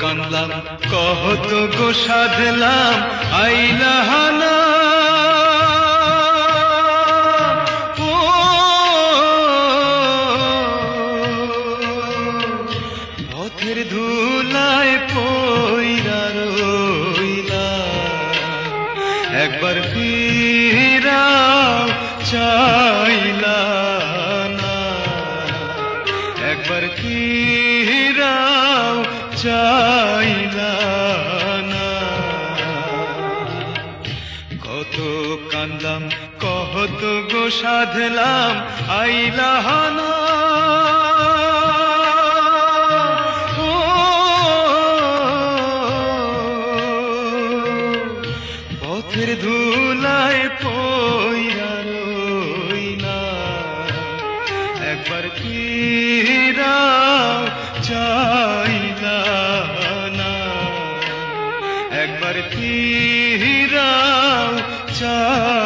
কান্দলাম কহত গো সাধলাম আইলাহানা একবার ফিরাও চাইলা একবার ফিরাও চাইলা না? কত কান্দাম কত গো সাধলাম আইলাহানা ও পথের ধুলায় পইরা একবার ফিরাও চাইলা না একবার ফিরাও চাইলা